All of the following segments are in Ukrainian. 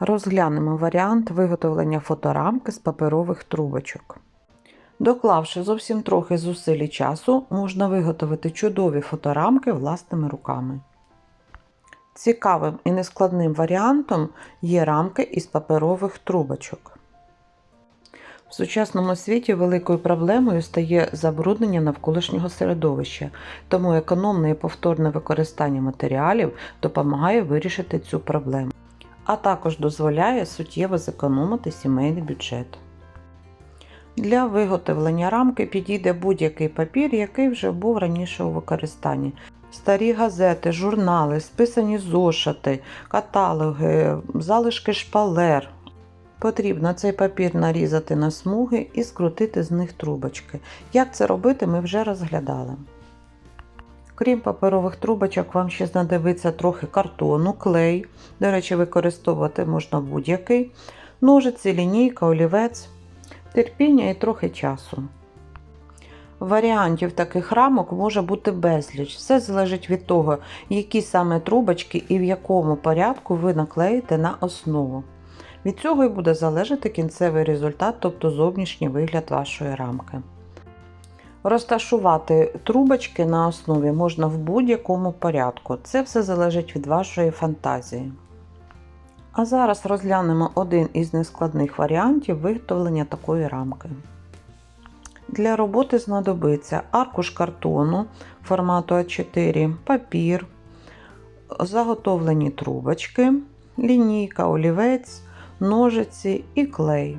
Розглянемо варіант виготовлення фоторамки з паперових трубочок. Доклавши зовсім трохи зусиль і часу, можна виготовити чудові фоторамки власними руками. Цікавим і нескладним варіантом є рамки із паперових трубочок. В сучасному світі великою проблемою стає забруднення навколишнього середовища, тому економне і повторне використання матеріалів допомагає вирішити цю проблему, а також дозволяє суттєво зекономити сімейний бюджет. Для виготовлення рамки підійде будь-який папір, який вже був раніше у використанні. Старі газети, журнали, списані зошити, каталоги, залишки шпалер. Потрібно цей папір нарізати на смуги і скрутити з них трубочки. Як це робити, ми вже розглядали. Крім паперових трубочок, вам ще знадобиться трохи картону, клей. До речі, використовувати можна будь-який, ножиці, лінійка, олівець, терпіння і трохи часу. Варіантів таких рамок може бути безліч. Все залежить від того, які саме трубочки і в якому порядку ви наклеїте на основу. Від цього і буде залежати кінцевий результат, тобто зовнішній вигляд вашої рамки. Розташувати трубочки на основі можна в будь-якому порядку. Це все залежить від вашої фантазії. А зараз розглянемо один із нескладних варіантів виготовлення такої рамки. Для роботи знадобиться аркуш картону формату А4, папір, заготовлені трубочки, лінійка, олівець, ножиці і клей.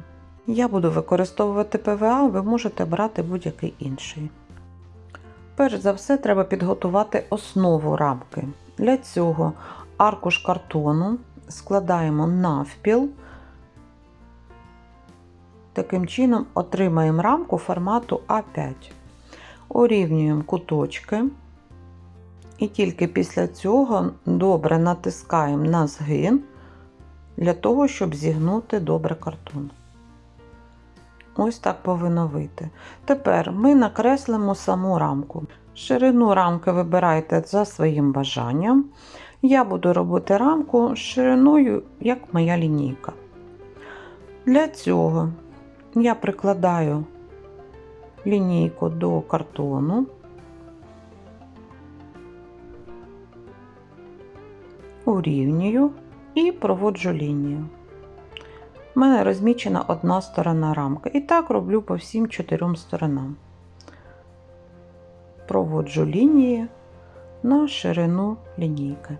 Я буду використовувати ПВА, ви можете брати будь-який інший. Перш за все, треба підготувати основу рамки. Для цього аркуш картону складаємо навпіл. Таким чином отримаємо рамку формату А5. Урівнюємо куточки. І тільки після цього добре натискаємо на згин для того, щоб зігнути добре картон. Ось так повинно вийти. Тепер ми накреслимо саму рамку. Ширину рамки вибирайте за своїм бажанням. Я буду робити рамку шириною, як моя лінійка. Для цього я прикладаю лінійку до картону, урівнюю і проводжу лінію. У мене розмічена одна сторона рамки. І так роблю по всім чотирьом сторонам. Проводжу лінії на ширину лінійки.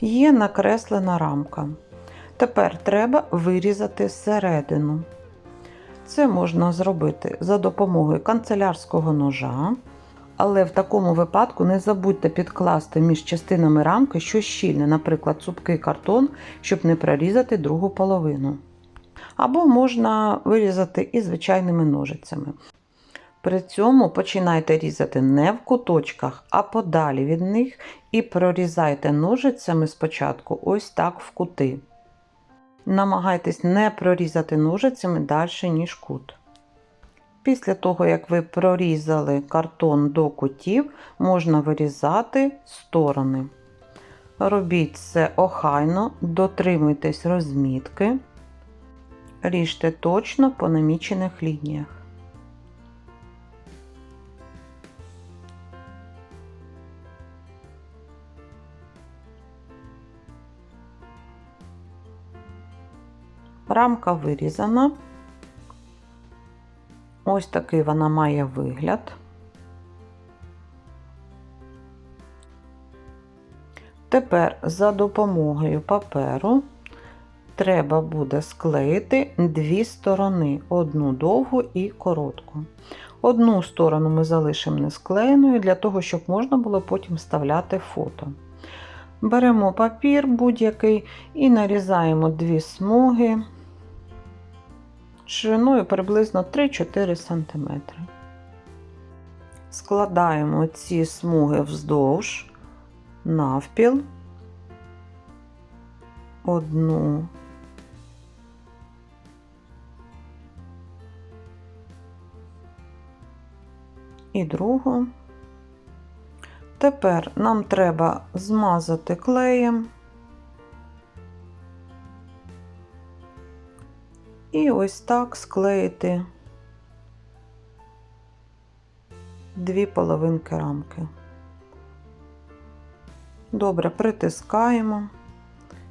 Є накреслена рамка. Тепер треба вирізати середину. Це можна зробити за допомогою канцелярського ножа. Але в такому випадку не забудьте підкласти між частинами рамки щось щільне, наприклад, цупкий картон, щоб не прорізати другу половину. Або можна вирізати і звичайними ножицями. При цьому починайте різати не в куточках, а подалі від них і прорізайте ножицями спочатку ось так в кути. Намагайтесь не прорізати ножицями далі, ніж кут. Після того, як ви прорізали картон до кутів, можна вирізати сторони. Робіть це охайно, дотримуйтесь розмітки, ріжте точно по намічених лініях. Рамка вирізана. Ось такий вона має вигляд. Тепер за допомогою паперу треба буде склеїти дві сторони: одну довгу і коротку. Одну сторону ми залишимо не склеєною для того, щоб можна було потім вставляти фото. Беремо папір будь-який і нарізаємо дві смуги шириною приблизно 3-4 см. Складаємо ці смуги вздовж, навпіл, одну, і другу. Тепер нам треба змазати клеєм. І ось так склеїти дві половинки рамки. Добре притискаємо.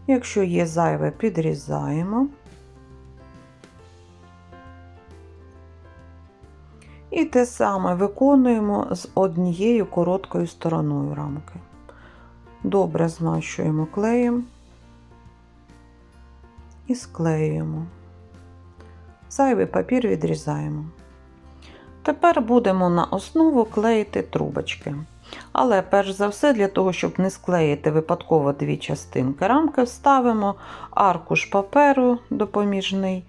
Якщо є зайве, підрізаємо. І те саме виконуємо з однією короткою стороною рамки. Добре змащуємо клеєм і склеюємо. Зайвий папір відрізаємо. Тепер будемо на основу клеїти трубочки. Але перш за все, для того, щоб не склеїти випадково дві частинки рамки, вставимо аркуш паперу допоміжний,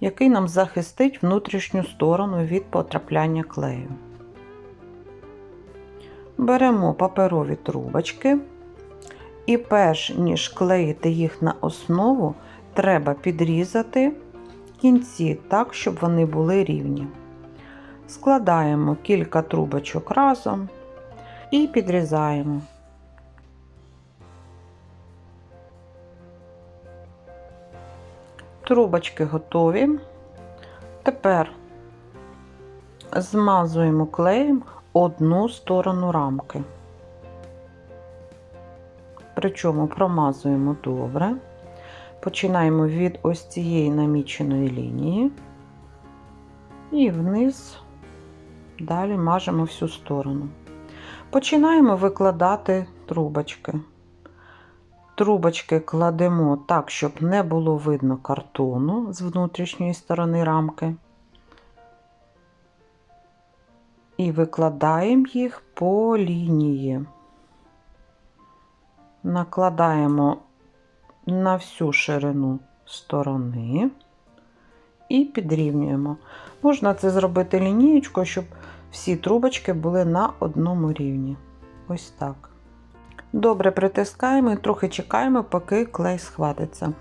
який нам захистить внутрішню сторону від потрапляння клею. Беремо паперові трубочки, і перш ніж клеїти їх на основу, треба підрізати кінці так, щоб вони були рівні. Складаємо кілька трубочок разом і підрізаємо. Трубочки готові. Тепер змазуємо клеєм одну сторону рамки. Причому промазуємо добре. Починаємо від ось цієї наміченої лінії і вниз далі мажемо всю сторону. Починаємо викладати трубочки. Трубочки кладемо так, щоб не було видно картону з внутрішньої сторони рамки. І викладаємо їх по лінії. Накладаємо на всю ширину сторони і підрівнюємо. Можна це зробити лінієчкою, щоб всі трубочки були на одному рівні. Ось так. Добре притискаємо і трохи чекаємо, поки клей схватиться.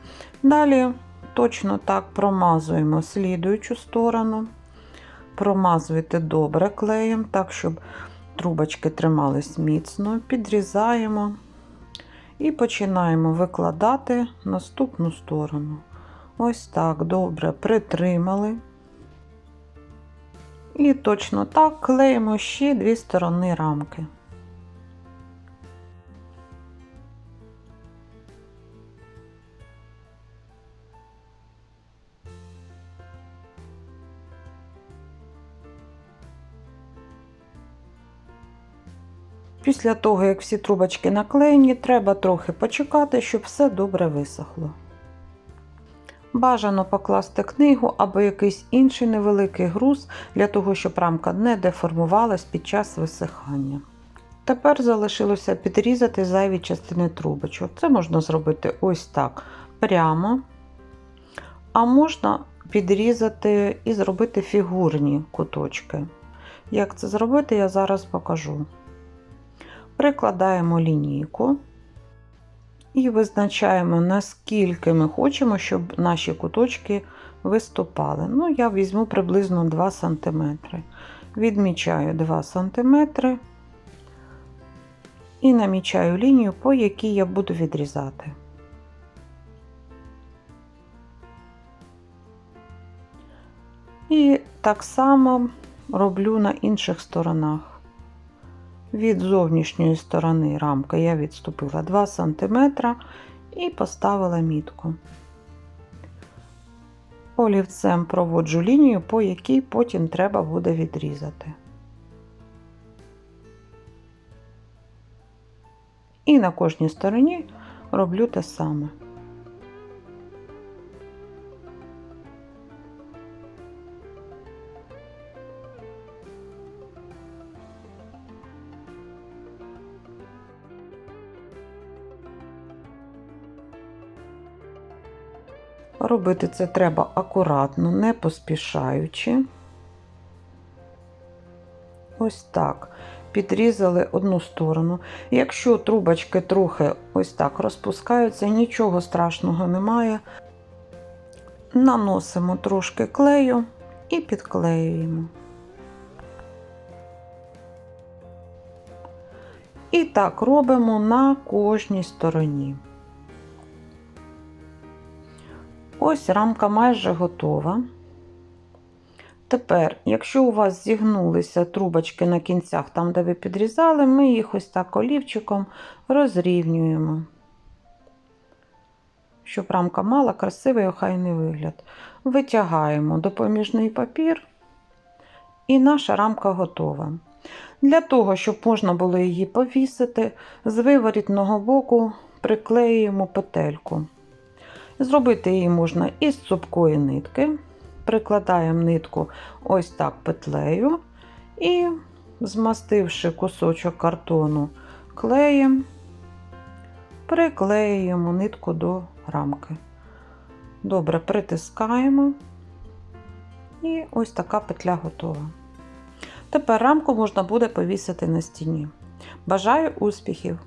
Далі точно так промазуємо слідуючу сторону. Промазуйте добре клеєм, так, щоб трубочки тримались міцно, підрізаємо і починаємо викладати наступну сторону. Ось так добре притримали. І точно так клеїмо ще дві сторони рамки. Після того, як всі трубочки наклеєні, треба трохи почекати, щоб все добре висохло. Бажано покласти книгу або якийсь інший невеликий груз для того, щоб рамка не деформувалась під час висихання. Тепер залишилося підрізати зайві частини трубочок. Це можна зробити ось так прямо, а можна підрізати і зробити фігурні куточки. Як це зробити, я зараз покажу. Прикладаємо лінійку і визначаємо, наскільки ми хочемо, щоб наші куточки виступали. Ну, я візьму приблизно 2 см. Відмічаю 2 см і намічаю лінію, по якій я буду відрізати. І так само роблю на інших сторонах. Від зовнішньої сторони рамки я відступила 2 см і поставила мітку. Олівцем проводжу лінію, по якій потім треба буде відрізати. І на кожній стороні роблю те саме. Робити це треба акуратно, не поспішаючи. Ось так. Підрізали одну сторону. Якщо трубочки трохи ось так розпускаються, нічого страшного немає. Наносимо трошки клею і підклеюємо. І так робимо на кожній стороні. Ось рамка майже готова. Тепер, якщо у вас зігнулися трубочки на кінцях, там, де ви підрізали, ми їх ось так олівчиком розрівнюємо, щоб рамка мала красивий охайний вигляд. Витягаємо допоміжний папір, і наша рамка готова. Для того, щоб можна було її повісити, з виворітного боку приклеюємо петельку. Зробити її можна із цупкої нитки. Прикладаємо нитку ось так петлею і, змастивши кусочок картону клеєм, приклеюємо нитку до рамки. Добре притискаємо, і ось така петля готова. Тепер рамку можна буде повісити на стіні. Бажаю успіхів!